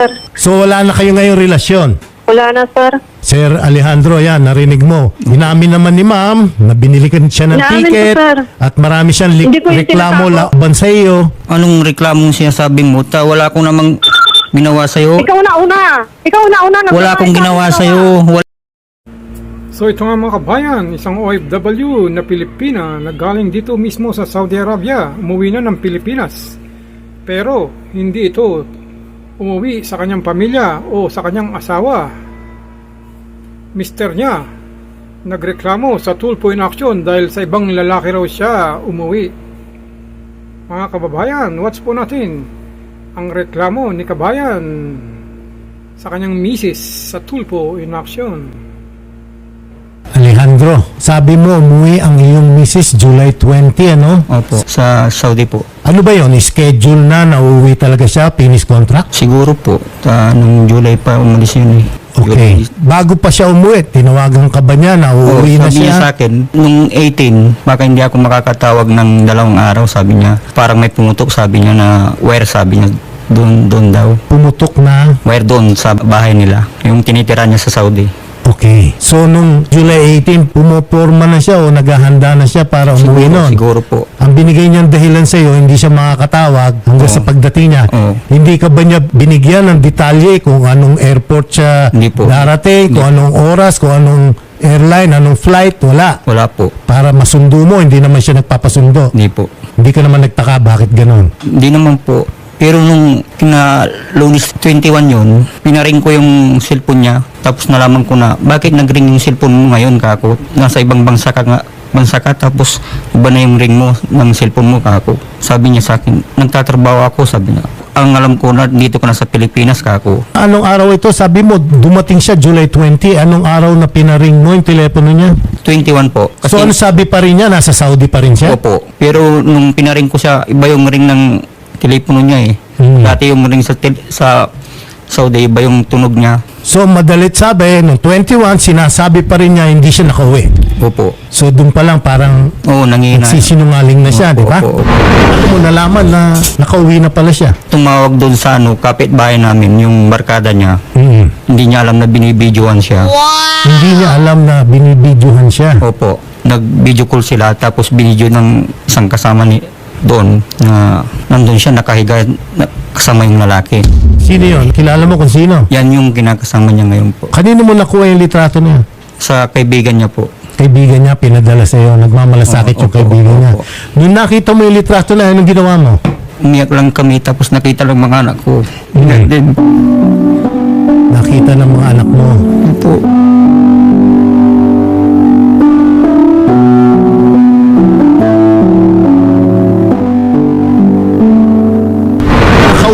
sir. So wala na kayo ngayong relasyon. Wala na, sir. Sir Alejandro, yan, narinig mo. Inamin naman ni ma'am na binili ka siya ng Inamin ko, ticket sir. at marami siyang li- Hindi ko yung reklamo laban sa iyo. Anong reklamong sinasabi mo? Ta, wala akong namang ginawa sa'yo. Ikaw na una. Ikaw na una. Wala akong ginawa sa'yo. Wala So ito nga mga kabayan, isang OFW na Pilipina na galing dito mismo sa Saudi Arabia, umuwi na ng Pilipinas. Pero hindi ito umuwi sa kanyang pamilya o sa kanyang asawa. Mister niya, nagreklamo sa tulpo in action dahil sa ibang lalaki raw siya umuwi. Mga kababayan, watch po natin ang reklamo ni kabayan sa kanyang misis sa tulpo in action. Alejandro, sabi mo umuwi ang iyong Mrs. July 20, ano? Opo, sa Saudi po. Ano ba yon? Schedule na, nauwi talaga siya, finish contract? Siguro po, ta, nung July pa umalis yun eh. Okay. Bago pa siya umuwi, tinawagan ka ba niya na Oo, uuwi na sabi niya siya? sa akin, nung 18, baka hindi ako makakatawag ng dalawang araw, sabi niya. Parang may pumutok, sabi niya na where, sabi niya. Doon, doon daw. Pumutok na. Where doon, sa bahay nila. Yung tinitira niya sa Saudi. Okay. So, nung July 18, pumoporma na siya o naghahanda na siya para umuwi Siguro, nun. siguro po. Ang binigay niyang dahilan sa iyo, hindi siya makakatawag hanggang Oo. sa pagdating niya. Oo. Hindi ka ba niya binigyan ng detalye kung anong airport siya Hindi po. darating, kung anong oras, kung anong airline, anong flight? Wala. Wala po. Para masundo mo, hindi naman siya nagpapasundo. Hindi po. Hindi ka naman nagtaka bakit ganon. Hindi naman po. Pero nung kina lunes 21 yun, pinaring ko yung cellphone niya. Tapos nalaman ko na, bakit nag-ring yung cellphone mo ngayon, kako? Nasa ibang bansa ka nga, bansa ka, tapos iba na yung ring mo ng cellphone mo, kako. Sabi niya sa akin, nagtatrabaho ako, sabi niya. Ang alam ko na dito ka na sa Pilipinas, kako. Anong araw ito? Sabi mo, dumating siya July 20. Anong araw na pinaring mo yung telepono niya? 21 po. so, ano sabi pa rin niya? Nasa Saudi pa rin siya? Opo. Pero nung pinaring ko siya, iba yung ring ng telepono niya eh. Hmm. Dati yung ring sa, sa Saudi, iba yung tunog niya. So, madalit sabi, nung 21, sinasabi pa rin niya hindi siya nakauwi. Opo. So, doon pa lang parang Oo, nangina. nagsisinungaling na siya, di ba? Opo, opo. Ano mo nalaman na nakauwi na pala siya? tumawag doon sa ano, kapitbahay namin, yung barkada niya. Mm. Hindi niya alam na binibidyoan siya. Hindi niya alam na binibidyohan siya. Opo. Nag-video call sila tapos binidyo ng isang kasama ni doon na nandun siya nakahiga na, kasama yung lalaki. Sino yun? Kilala mo kung sino? Yan yung kinakasama niya ngayon po. Kanino mo nakuha yung litrato niya? Sa kaibigan niya po. Kaibigan niya, pinadala sa iyo. Nagmamalasakit Oo, yung opo, kaibigan opo, niya. opo. Nung nakita mo yung litrato na, anong ginawa mo? Umiyak lang kami tapos nakita lang mga anak ko. Mm. Din. Nakita ng mga anak mo. Opo.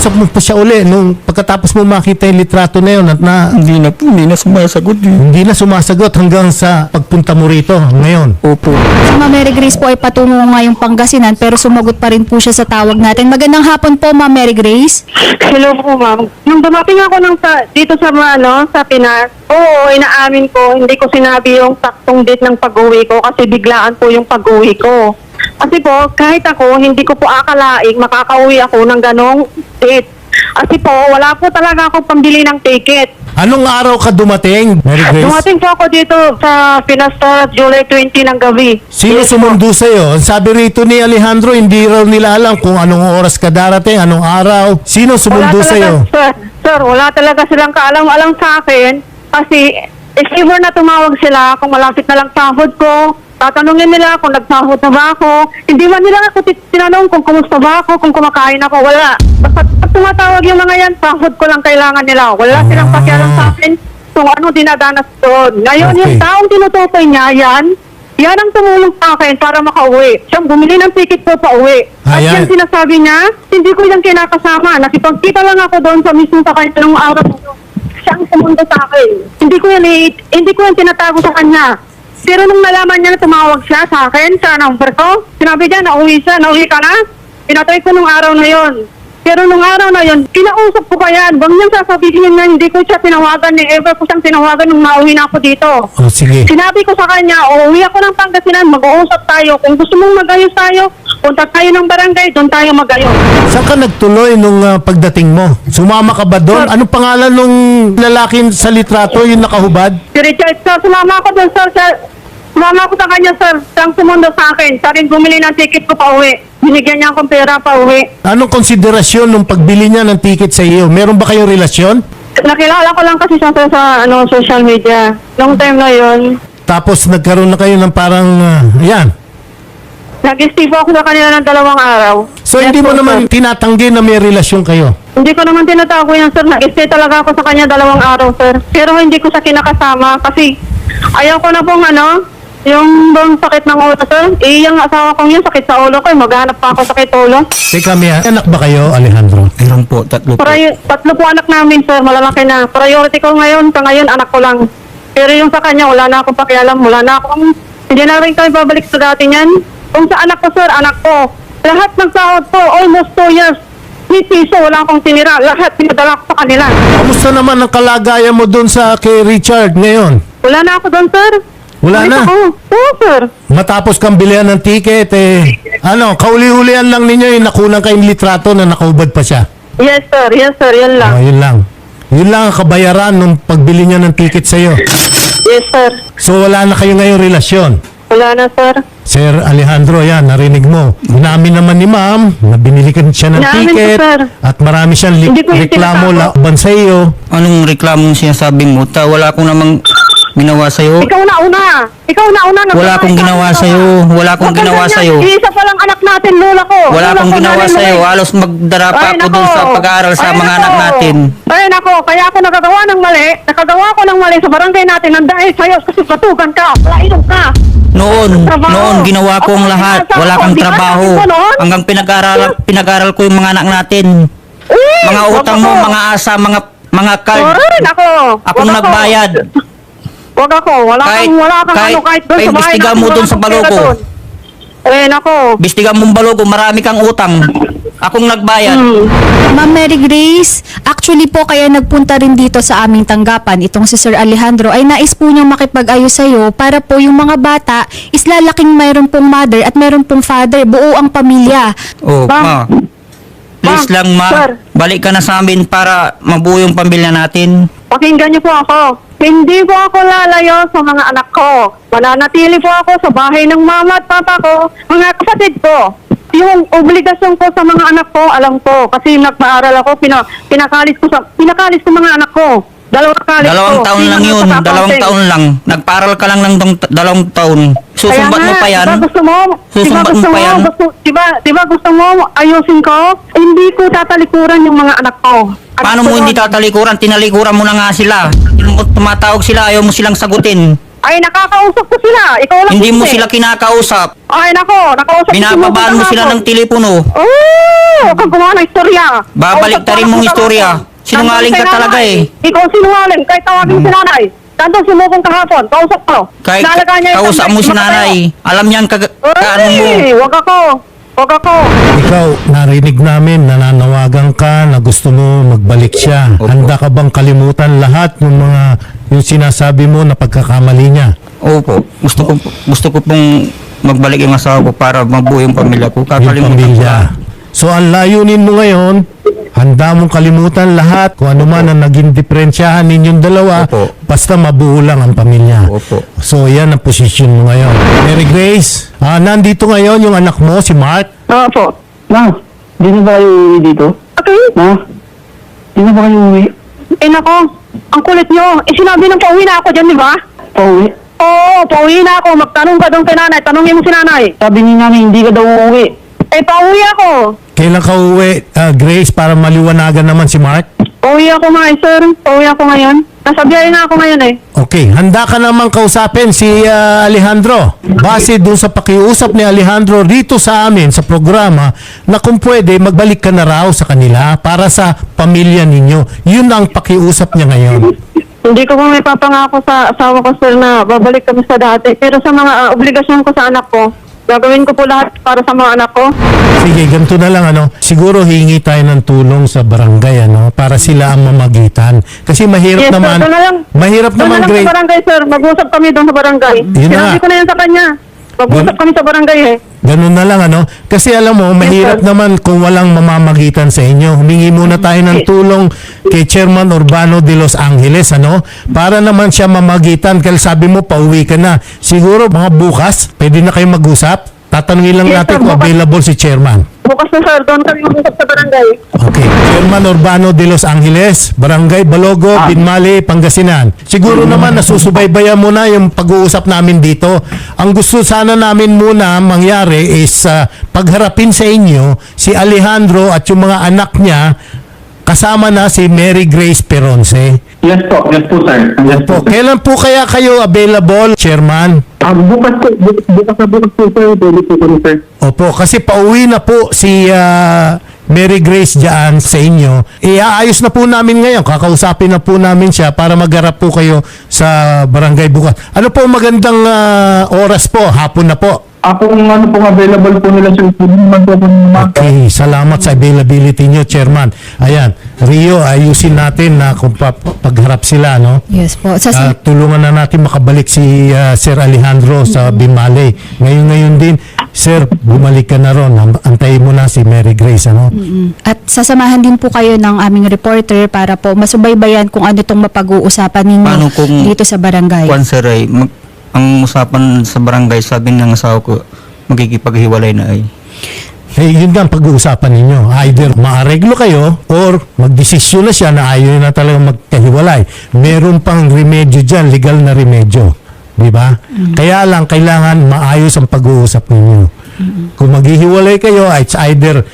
Nakausap mo pa siya uli nung pagkatapos mo makita yung litrato na yun at na, Hindi na po, hindi na sumasagot eh. hindi na sumasagot hanggang sa pagpunta mo rito ngayon. Opo. Si Ma'am Mary Grace po ay patungo ngayong Pangasinan pero sumagot pa rin po siya sa tawag natin. Magandang hapon po Ma'am Mary Grace. Hello po, ma'am. Nung dumating ako ng sa, dito sa, ano, sa Pinas, oo, inaamin ko, hindi ko sinabi yung saktong date ng pag-uwi ko kasi biglaan po yung pag-uwi ko. Kasi po, kahit ako, hindi ko po akalaing makakauwi ako ng ganong date. Kasi po, wala po talaga akong pambili ng ticket. Anong araw ka dumating, Mary Grace? Dumating po ako dito sa Pinas Store July 20 ng gabi. Sino sumundo sa'yo? Ang Sabi rito ni Alejandro, hindi raw nila alam kung anong oras ka darating, anong araw. Sino sumundo wala talaga, sa'yo? Sir, sir, wala talaga silang kaalam-alam sa akin kasi if ever na tumawag sila kung malapit na lang sahod ko, tatanungin nila kung nagsahod na ba ako. Hindi man nila ako tinanong kung kumusta ba ako, kung kumakain ako, wala. Basta pag tumatawag yung mga yan, sahod ko lang kailangan nila. Wala silang Ah. pakialam sa akin kung ano dinadanas doon. Ngayon, Okay. yung taong tinutukoy niya, yan, yan ang tumulong sa akin para makauwi. Siyang bumili ng ticket ko pa uwi. At Ayan. yan sinasabi niya, hindi ko yan kinakasama. Nakipagkita lang ako doon sa mismo sa kanya nung araw na yun. Siya ang sumunod sa akin. Hindi ko yan, i- hindi ko yan tinatago sa kanya. Pero nung nalaman niya na tumawag siya sa akin, sa number ko, sinabi niya, nauwi siya, nauwi ka na? Pinatay ko nung araw na yon. Pero nung araw na yon, kinausap ko pa yan. Huwag niyang sasabihin na hindi ko siya tinawagan, ni ever ko siyang tinawagan nung nauwi na ako dito. O sige. Sinabi ko sa kanya, uuwi ako ng Pangasinan, mag-uusap tayo. Kung gusto mong magayos tayo, Punta tayo ng barangay, doon tayo magayon. Saan ka nagtuloy nung ah, pagdating mo? Sumama ka ba doon? Anong pangalan nung lalaki sa litrato, yung nakahubad? Si Richard, sir, sumama ako doon, sir. sir. Sumama ako sa kanya, sir. Siyang sumundo sa akin. Sa akin bumili ng ticket ko pa uwi. Binigyan niya akong pera pa uwi. Anong konsiderasyon nung pagbili niya ng ticket sa iyo? Meron ba kayong relasyon? Nakilala ko lang kasi siya sir, sa ano, social media. Long time na yun. Tapos nagkaroon na kayo ng parang, ah, yan. Nag-stay po ako sa kanila ng dalawang araw. So Yes hindi mo po, naman sir. tinatanggi na may relasyon kayo? Hindi ko naman tinatago yan, sir. Nag-stay talaga ako sa kanya dalawang araw, sir. Pero hindi ko siya kinakasama kasi ayaw ko na pong ano, yung bang sakit ng ulo, sir. Eh, yung asawa kong yun, sakit sa ulo ko. eh. Maghanap pa ako sakit ulo. Teka, may anak ba kayo, Alejandro? Meron po, tatlo po. Pri- tatlo po anak namin, sir. Malalaki na. Priority ko ngayon, sa ngayon, anak ko lang. Pero yung sa kanya, wala na akong pakialam. Wala na akong... Hindi na rin kami babalik sa dati niyan. Kung sa anak ko, sir, anak ko. Lahat ng sahod ko, almost two years. Ni piso, wala akong tinira. Lahat pinadala ko sa kanila. Kamusta naman ang kalagayan mo doon sa kay Richard ngayon? Wala na ako doon, sir. Wala na? Ako. Oo, sir. Matapos kang bilihan ng ticket, eh, ano, kauli-hulihan lang ninyo yung nakunan kayong litrato na nakaubad pa siya. Yes, sir. Yes, sir. Yan lang. Oh, yun lang. Yun lang ang kabayaran nung pagbili niya ng ticket sa'yo. Yes, sir. So wala na kayo ngayong relasyon. Wala na, sir. Sir Alejandro, yan, narinig mo. Inamin naman ni ma'am na binili ka siya ng Inamin ko, ticket sir. at marami siyang li- Hindi ko yung reklamo laban sa iyo. Anong reklamo sinasabi mo? Ta, wala akong namang ginawa sa'yo. Ikaw na una. Ikaw na una. Wala akong ginawa sa'yo. Wala akong ginawa ganyan. sa'yo. Isa pa lang anak natin, lola ko. Wala akong ko, ginawa sa'yo. Halos magdara pa ako dun sa pag-aaral sa mga anak natin. Ay, nako. Kaya ako nagagawa ng mali. Nakagawa ko ng mali sa barangay natin ng dahil sa'yo kasi patugan ka. Lainom ka. Noon, noon ginawa ko ang Ako, lahat. Wala kang trabaho. Hanggang pinag-aral, pinag-aral ko yung mga anak natin. Mga utang mo, ako. mga asa, mga mga card. Ay, nako. Akong ako. nagbayad. Wag ako. Wala Kahit- kang, wala kang kahit- ano kahit doon kahit sa bahay natin, mo wala doon sa kang pera Baloco. doon. Eh, nako. Bistigan mong balogo, marami kang utang. Akong nagbayad. Hmm. Ma'am Mary Grace, actually po kaya nagpunta rin dito sa aming tanggapan itong si Sir Alejandro ay nais po niyang makipag-ayos sa iyo para po yung mga bata is lalaking mayroon pong mother at mayroon pong father, buo ang pamilya. Oh, Ma'am. ma. Please Ma'am, lang, ma. sir. Balik ka na sa amin para mabuo yung pamilya natin. Pakinggan niyo po ako. Hindi po ako lalayo sa mga anak ko. Mananatili po ako sa bahay ng mama at papa ko, mga kapatid ko. Yung obligasyon ko sa mga anak ko, alam ko. Kasi nagpaaral ako, pina, pinakalis ko sa pinakalis ko mga anak ko. Dalawang kalis Dalawang ko. taon Sino lang yun. Dalawang taon lang. Nagparal ka lang ng dalawang taon. Susumbat mo pa yan. Diba gusto mo? Susumbat diba mo gusto pa yan? Gusto, diba, diba gusto mo ayusin ko? Hindi ko tatalikuran yung mga anak ko. At Paano mo gusto hindi tatalikuran? Tinalikuran mo na nga sila. Tumatawag sila, ayaw mo silang sagutin. Ay, nakakausap ko sila. Ikaw lang Hindi mo sila kinakausap. Ay, nako. Nakausap ko Binababaan mo sila ng telepono. Oh, huwag kang gumawa ng istorya. Babalik ta rin mong istorya. Sinungaling ka talaga eh. Ikaw sinungaling. Kahit tawagin mo si nanay. Nandun si Mugong kahapon. Kausap ko. Kahit Nalaga niya yung kausap mo si nanay. Alam niyan ka, kaano mo. Ay, huwag ako. Huwag ako. Ikaw, narinig namin, nananawagan ka na gusto mo magbalik siya. Opo. Handa ka bang kalimutan lahat ng mga yung sinasabi mo na pagkakamali niya? Opo. Gusto ko, gusto ko pong magbalik yung asawa ko para mabuo yung pamilya ko. Yung Kakalimutan ko pamilya. So ang layunin mo ngayon, handa mong kalimutan lahat kung ano man ang naging diferensyahan ninyong dalawa, Opo. basta mabuo lang ang pamilya. Opo. So yan ang posisyon mo ngayon. Mary Grace, ah, nandito ngayon yung anak mo, si Mark. Opo. Ma, di na ba kayo uwi dito? Okay. Ma, di na ba kayo uwi? Eh, nako. Ang kulit nyo. Eh, sinabi ng pauwi na ako dyan, di ba? Pauwi? Oo, pauwi na ako. Magtanong ka doon kay nanay. Tanongin mo si nanay. Sabi ni namin hindi ka daw uuwi. Eh, pauwi ako. Kailan ka uwi, ah, Grace, para maliwanagan naman si Mark? Pauwi ako ngayon, sir. Pauwi ako ngayon. Nasa biyahe na ako ngayon eh. Okay, handa ka naman kausapin si ah, Alejandro. Base doon sa pakiusap ni Alejandro dito sa amin sa programa na kung pwede magbalik ka na raw sa kanila para sa pamilya ninyo. Yun ang pakiusap niya ngayon. Hindi ko po may papangako sa asawa ko, sir, na babalik kami sa dati. Pero sa mga ah, obligasyon ko sa anak ko, gagawin ko po lahat para sa mga anak ko. Sige, ganito na lang ano. Siguro hingi tayo ng tulong sa barangay ano para sila ang mamagitan. Kasi mahirap Yes, naman. Doon na lang. Mahirap Doon naman, na lang sa barangay, sir. Mag-usap kami doon sa barangay. Yun na Sinabi nga. ko na yan sa kanya. Pag-usap kami sa barangay eh. Ganun na lang ano. Kasi alam mo, mahirap naman kung walang mamamagitan sa inyo. Humingi muna tayo ng tulong kay Chairman Urbano de Los Angeles ano. Para naman siya mamagitan. Kasi sabi mo, pauwi ka na. Siguro mga bukas, pwede na kayo mag-usap. Tatanungin lang Yes, natin sir, kung bukas. available si Chairman. Bukas na sir, doon kami mag-usap sa barangay. Okay. Chairman Urbano de Los Angeles, Barangay Balogo, Binmali, Pangasinan. Siguro naman nasusubaybayan mo na yung pag-uusap namin dito. Ang gusto sana namin muna mangyari is ah, pagharapin sa inyo si Alejandro at yung mga anak niya kasama na si Mary Grace Peronce. Yes po, yes po sir. Yes Po, kailan po kaya kayo available, Chairman? Ah, bukas po, bu- bukas na bukas po sir, pwede po kami sir. Opo, kasi pauwi na po si ah, Mary Grace diyan sa inyo. Iaayos na po namin ngayon. Kakausapin na po namin siya para magharap po kayo sa barangay bukas. Ano po magandang ah, oras po? Hapon na po. Ah, kung ano pong available po nila sir, pwede naman po mag- Okay, salamat sa availability nyo, Chairman. Ayan, Rio, ayusin natin na kung pa, pagharap sila, no? Yes po. Sa, Ah, tulungan na natin makabalik si ah, Sir Alejandro sa Bimale. Ngayon ngayon din, Sir, bumalik ka na ron. Antayin mo na si Mary Grace, ano? Mm. At sasamahan din po kayo ng aming reporter para po masubaybayan kung ano itong mapag-uusapan ninyo Paano kung- dito sa barangay. Kwan sir ay, mag, ang usapan sa barangay, sabi ng asawa ko, magkikipaghiwalay na ay. Eh, yun nga ang pag-uusapan ninyo. Either maareglo kayo or magdesisyon na siya na ayaw na talaga magkahiwalay. Meron pang remedyo dyan, legal na remedyo. Di ba? Kaya lang, kailangan maayos ang pag-uusap ninyo. Kung maghihiwalay kayo, it's either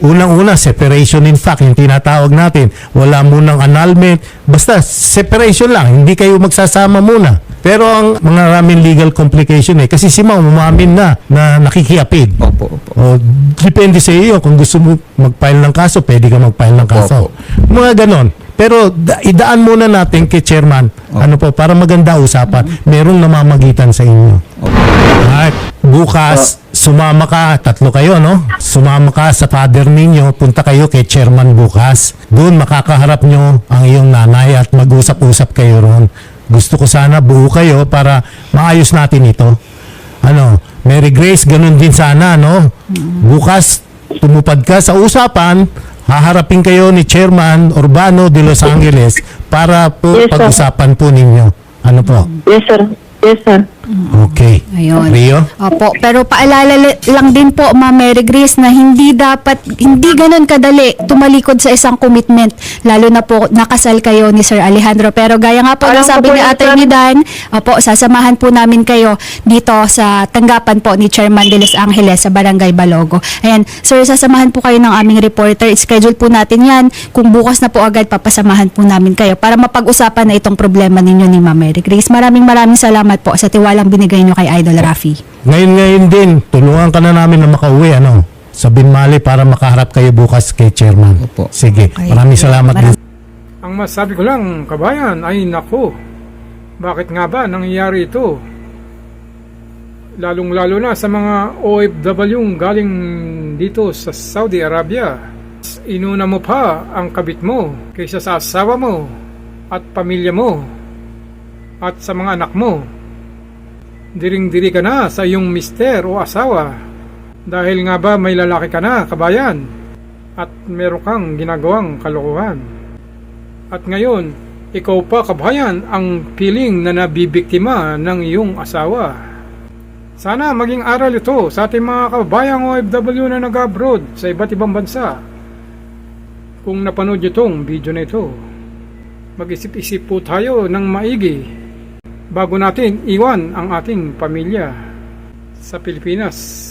unang-una, separation in fact, yung tinatawag natin. Wala munang annulment. Basta, separation lang. Hindi kayo magsasama muna. Pero ang mga raming legal complication eh. Kasi si Ma'am umamin na na nakikiapid. Opo, opo. O, depende sa iyo. Kung gusto mo mag-file ng kaso, pwede ka mag-file ng kaso. Mga ganon. Pero da- idaan muna natin kay chairman, ano po, para maganda usapan. Merong namamagitan sa inyo. Alright. Bukas, sumama ka, tatlo kayo, no? Sumama ka sa father ninyo, punta kayo kay chairman bukas. Doon makakaharap nyo ang iyong nanay at mag-usap-usap kayo ron. Gusto ko sana buo kayo para maayos natin ito. Ano, Mary Grace, ganun din sana, no? Bukas, tumupad ka sa usapan, haharapin kayo ni Chairman Urbano de Los Angeles para po Yes, pag-usapan po ninyo. Ano po? Yes sir. Yes sir. Okay. Ayun. Rio? Opo, pero paalala lang din po, Ma'am Mary Grace, na hindi dapat, hindi ganun kadali tumalikod sa isang commitment, lalo na po nakasal kayo ni Sir Alejandro. Pero gaya nga po Alam ng sabi po ni Ate sir. ni Dan, opo, sasamahan po namin kayo dito sa tanggapan po ni Chairman de Los Angeles sa Barangay Balogo. Ayan, Sir, sasamahan po kayo ng aming reporter. Schedule po natin yan. Kung bukas na po agad, papasamahan po namin kayo para mapag-usapan na itong problema ninyo ni Ma'am Mary Grace. Maraming maraming salamat po sa tiwalang binigay nyo kay Idol Rafi. Ngayon ngayon din, tulungan ka na namin na makauwi, ano? Sa Binmali para makaharap kayo bukas kay Chairman. Opo. Sige. Okay. Maraming salamat. Maram- Ang masabi ko lang, kabayan, ay nako. Bakit nga ba nangyayari ito? Lalong-lalo na sa mga OFW galing dito sa Saudi Arabia. Inuna mo pa ang kabit mo kaysa sa asawa mo at pamilya mo at sa mga anak mo. Diring-diri ka na sa iyong mister o asawa dahil nga ba may lalaki ka na, kabayan, at meron kang ginagawang kalokohan. At ngayon, ikaw pa kabayan ang piling na nabibiktima ng iyong asawa. Sana maging aral ito sa ating mga kabayang OFW na nag-abroad sa iba't ibang bansa. Kung napanood niyo itong video na ito, mag-isip-isip po tayo ng maigi bago natin iwan ang ating pamilya sa Pilipinas.